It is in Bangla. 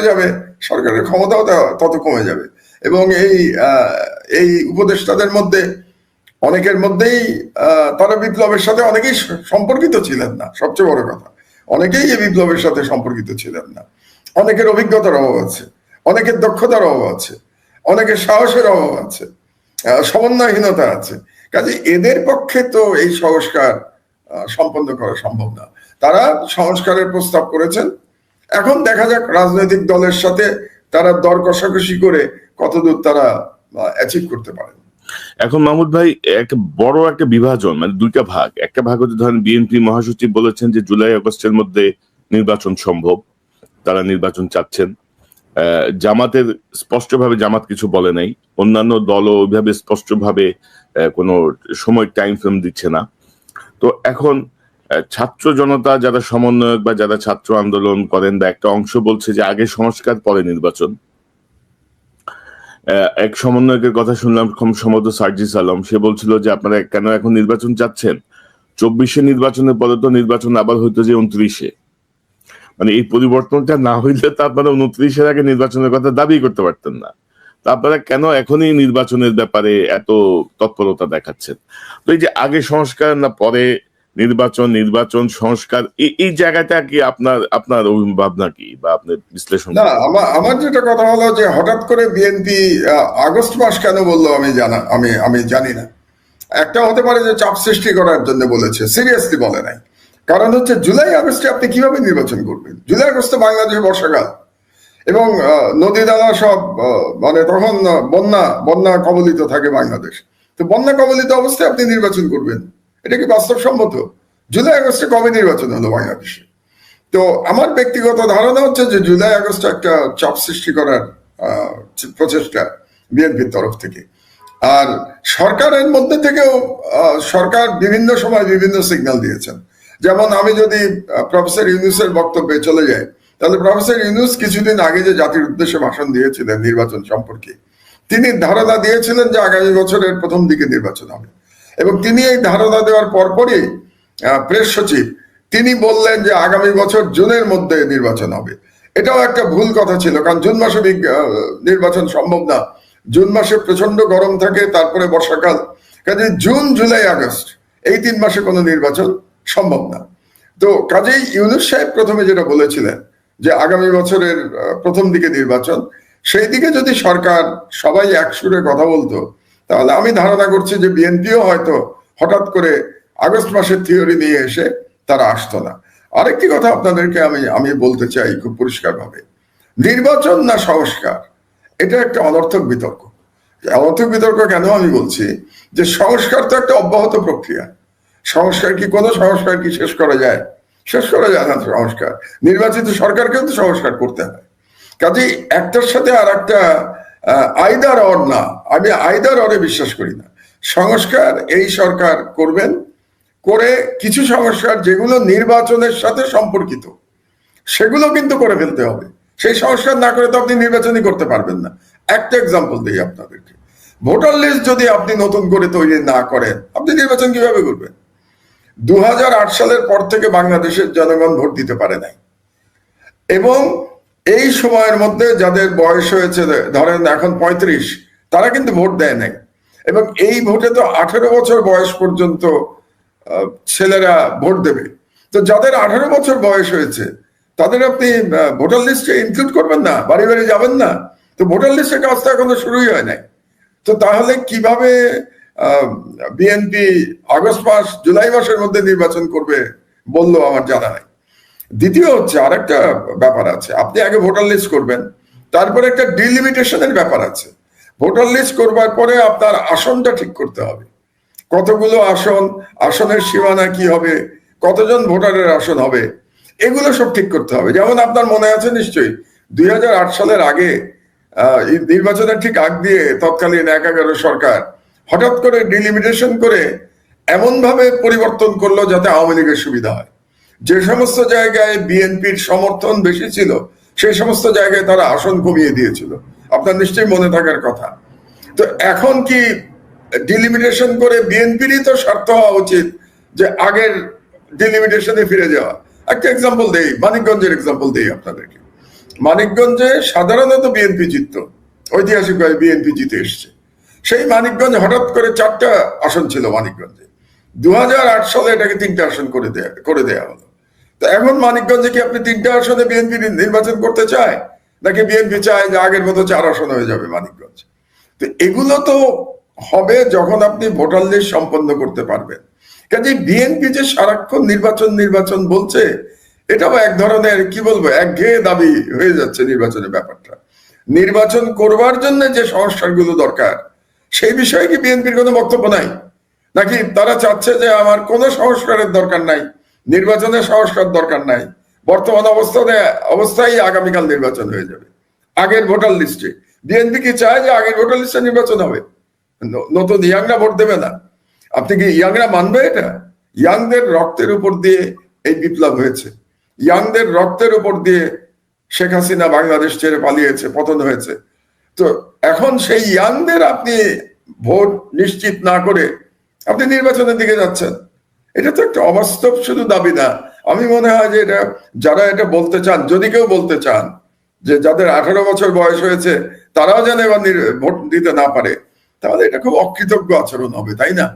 যাবে, সরকারের ক্ষমতাও তত কমে যাবে। এবং এই এই উপদেষ্টাদের মধ্যে, অনেকের মধ্যেই তারা বিপ্লবের সাথে অনেকেই সম্পর্কিত ছিলেন না, সবচেয়ে বড় কথা। অনেকেই এই বিপ্লবের সাথে সম্পর্কিত ছিলেন না। অনেকের অভিজ্ঞতার অভাব আছে, অনেকের দক্ষতার অভাব আছে, অনেকের সাহসের অভাব আছে সমন্বয়হীনতা আছে। কাজে এদের পক্ষে তো এই সংস্কার সম্পন্ন করা সম্ভব না। তারা সংস্কারের প্রস্তাব করেছেন এখন দেখা যাক রাজনৈতিক দলের সাথে তারা দর কষাকষি করে কতদূর তারা অ্যাচিভ করতে পারেন। এখন মাহমুদ ভাই একটা বড় একটা বিভাজন মানে দুইটা ভাগ। একটা ভাগ হচ্ছে ধরেন বিএনপি মহাসচিব বলেছেন যে জুলাই আগস্টের মধ্যে নির্বাচন সম্ভব, তারা নির্বাচন চাচ্ছেন। জামাতের স্পষ্টভাবে জামাত কিছু বলে নাই। অন্যান্য দলও ওইভাবে স্পষ্টভাবে কোনো সময় টাইম ফ্রেম দিচ্ছে না। তো এখন ছাত্র জনতা, যারা সমন্বয়ক বা যারা ছাত্র আন্দোলন করেন বা একটা অংশ বলছে যে আগে সংস্কার, পরে নির্বাচন। এক সমন্বয়কের কথা শুনলাম সম্ভবত সার্জিস আলম। সে বলছিল যে, আপনারা কেন এখন নির্বাচন চাচ্ছেন? চব্বিশে নির্বাচনের পরে তো নির্বাচন আবার হইতো যে উনত্রিশে। মানে এই পরিবর্তনটা না হইলে তো আপনারা উনত্রিশের আগে নির্বাচনের কথা দাবি করতে পারতেন না। আপনারা কেন এখনই নির্বাচনের ব্যাপারে এত তৎপরতা দেখাচ্ছেন? তো এই যে আগে সংস্কার না পরে নির্বাচন নির্বাচন সংস্কার এই- জায়গাটা কি আপনার আপনার ভাবনা কি বা আপনার বিশ্লেষণ না আমার আমার যেটা কথা হলো যে হঠাৎ করে বিএনপি আগস্ট মাস কেন বলল আমি জানা আমি আমি জানি না। একটা হতে পারে যে চাপ সৃষ্টি করার জন্য বলেছে সিরিয়াসলি বলে নাই। কারণ হচ্ছে জুলাই আগস্টে আপনি কীভাবে নির্বাচন করবেন? জুলাই আগস্টে বাংলাদেশে বর্ষাকাল। এবং নদী নালা সব মানে তখন বন্যা বন্যা কবলিত থাকে বাংলাদেশ। তো বন্যা কবলিত অবস্থায় আপনি নির্বাচন করবেন। এটা কি বাস্তবসম্মত? জুলাই, আগস্টে কবে নির্বাচন হলো বাংলাদেশে? তো আমার ব্যক্তিগত ধারণা হচ্ছে যে জুলাই, আগস্ট একটা চাপ সৃষ্টি করার প্রচেষ্টা বিএনপির তরফ থেকে। আর সরকারের মধ্যে থেকেও সরকার বিভিন্ন সময় বিভিন্ন সিগন্যাল দিয়েছেন। যেমন আমি যদি প্রফেসর ইউনুসের বক্তব্যে চলে যাই, তাহলে প্রফেসর ইউনুস কিছুদিন আগে যে জাতির উদ্দেশ্যে ভাষণ দিয়েছিলেন নির্বাচন সম্পর্কে, তিনি ধারণা দিয়েছিলেন যে আগামী বছরের প্রথম দিকে নির্বাচন হবে। এবং তিনি এই ধারণা দেওয়ার পরপরই প্রেস সচিব, তিনি বললেন যে আগামী বছর জুনের মধ্যে নির্বাচন হবে। এটাও একটা ভুল কথা ছিল, কারণ জুন মাসে নির্বাচন সম্ভব না। জুন মাসে প্রচণ্ড গরম থাকে, তারপরে বর্ষাকাল। কাজে জুন, জুলাই, আগস্ট, এই তিন মাসে কোনো নির্বাচন সম্ভব না। তো কাজেই ইউনুস সাহেব প্রথমে যেটা বলেছিলেন, যে আগামী বছরের প্রথম দিকে নির্বাচন, সেই দিকে যদি সরকার সবাই একসুরে কথা বলতো তাহলে আমি ধারণা করছি যে বিএনপিও হয়তো হঠাৎ করে আগস্ট মাসের থিওরি নিয়ে এসে তারা আসতো না। আরেকটি কথা আপনাদেরকে আমি আমি বলতে চাই খুব পরিষ্কারভাবে। নির্বাচন না সংস্কার, এটা একটা অনর্থক বিতর্ক। অনর্থক বিতর্ক কেন আমি বলছি? যে সংস্কার তো একটা অব্যাহত প্রক্রিয়া। সংস্কার কি, কোনো সংস্কার কি শেষ করা যায়? শেষ করা যায় না সংস্কার। নির্বাচিত সরকারকেও তো সংস্কার করতে হয়। কাজেই একটার সাথে আর একটা আইদার অর না। আমি আইদার অরে বিশ্বাস করি না। সংস্কার এই সরকার করবেন করে কিছু সংস্কার যেগুলো নির্বাচনের সাথে সম্পর্কিত, সেগুলো কিন্তু করে ফেলতে হবে। সেই সংস্কার না করে তো আপনি নির্বাচনই করতে পারবেন না। একটা এক্সাম্পল দিই আপনাদেরকে। ভোটার লিস্ট যদি আপনি নতুন করে তৈরি না করেন, আপনি নির্বাচন কীভাবে করবেন? দু হাজার আট সালের পর থেকে বাংলাদেশের জনগণ ভোট দিতে পারে নাই। এবং এই সময়ের মধ্যে যাদের বয়স হয়েছে, ধরেন এখন পঁয়ত্রিশ, তারা কিন্তু ভোট দেয় নাই। এবং এই ভোটে তো আঠেরো বছর বয়স পর্যন্ত ছেলেরা ভোট দেবে। তো যাদের আঠারো বছর বয়স হয়েছে, তাদের আপনি ভোটার লিস্টে ইনক্লুড করবেন না? বাড়ি বাড়ি যাবেন না? তো ভোটার লিস্টের কাজটা এখনও শুরুই হয় নাই। তো তাহলে কীভাবে বিএনপি আগস্ট মাস, জুলাই মাসের মধ্যে নির্বাচন করবে বলল আমার জানা নাই। দ্বিতীয় হচ্ছে আর একটা ব্যাপার আছে। আপনি আগে ভোটার লিস্ট করবেন, তারপরে একটা ডিলিমিটেশনের ব্যাপার আছে। ভোটার লিস্ট করবার পরে আপনার আসনটা ঠিক করতে হবে। কতগুলো আসন, আসনের সীমানা কি হবে, কতজন ভোটারের আসন হবে, এগুলো সব ঠিক করতে হবে। যেমন আপনার মনে আছে নিশ্চয়ই, দুই হাজার আট সালের আগে নির্বাচনের ঠিক আগ দিয়ে তৎকালীন এক এগারো সরকার হঠাৎ করে ডিলিমিটেশন করে এমন ভাবে পরিবর্তন করল যাতে আওয়ামী লীগের সুবিধা হয়। যে সমস্ত জায়গায় বিএনপির সমর্থন বেশি ছিল সেই সমস্ত জায়গায় তারা আসন কমিয়ে দিয়েছিল। আপনার নিশ্চয়ই মনে থাকার কথা। তো এখন কি ডিলিমিটেশন করে বিএনপিরই তো স্বার্থ হওয়া উচিত যে আগের ডিলিমিটেশনে ফিরে যাওয়া? একটা এক্সাম্পল দেই, মানিকগঞ্জের এক্সাম্পল দেই আপনাদেরকে। মানিকগঞ্জে সাধারণত বিএনপি জিতত ঐতিহাসিকভাবে বিএনপি জিতে এসছে। সেই মানিকগঞ্জ হঠাৎ করে চারটা আসন ছিল মানিকগঞ্জে। দু সালে এটাকে তিনটা আসন করে দেয়া করে দেয়া হলো। তো এখন মানিকগঞ্জে কি আপনি তিনটা আসনে বিএনপি নির্বাচন করতে চায়? নাকি বিএনপি চায় যে আগের মতো চার আসন হয়ে যাবে মানিকগঞ্জ? তো এগুলো তো হবে যখন আপনি ভোটার লিস্ট সম্পন্ন করতে পারবেন। কাজে বিএনপি যে সারাক্ষণ নির্বাচন নির্বাচন বলছে, এটাও এক ধরনের, কি বলব, একঘেয়ে দাবি হয়ে যাচ্ছে নির্বাচনের ব্যাপারটা। নির্বাচন করবার জন্য যে সংস্কারগুলো দরকার, সেই বিষয়ে কি বিএনপির কোনো বক্তব্য নাই? নাকি তারা চাচ্ছে যে আমার কোনো সংস্কারের দরকার নাই? নির্বাচনের সংস্কার দরকার নাই। বর্তমান অবস্থানে অবস্থায় আগামীকাল নির্বাচন হয়ে যাবে। আগের ভোটার লিস্টে। বিএনপি কি চায় যে আগের ভোটার লিস্টে নির্বাচন হবে? নতুন ইয়াংরা ভোট দেবে না। আপনি কি ইয়াংরা মানবে এটা? ইয়াংদের রক্তের উপর দিয়ে এই বিপ্লব হয়েছে। ইয়াংদের রক্তের উপর দিয়ে শেখ হাসিনা বাংলাদেশ ছেড়ে পালিয়েছে, পতন হয়েছে। তো এখন সেই ইয়াংদের আপনি ভোট নিশ্চিত না করে আপনি নির্বাচনের দিকে যাচ্ছেন। এটা তো একটা অবাস্তব শুধু দাবি না। আমি মনে হয় যে এটা, যারা এটা বলতে চান, যদি কেউ বলতে চান যে যাদের আঠারো বছর বয়স হয়েছে, তারাও যেন এবার ভোট দিতে না পারে, তাহলে এটা খুব অকৃতজ্ঞ আচরণ হবে, তাই না?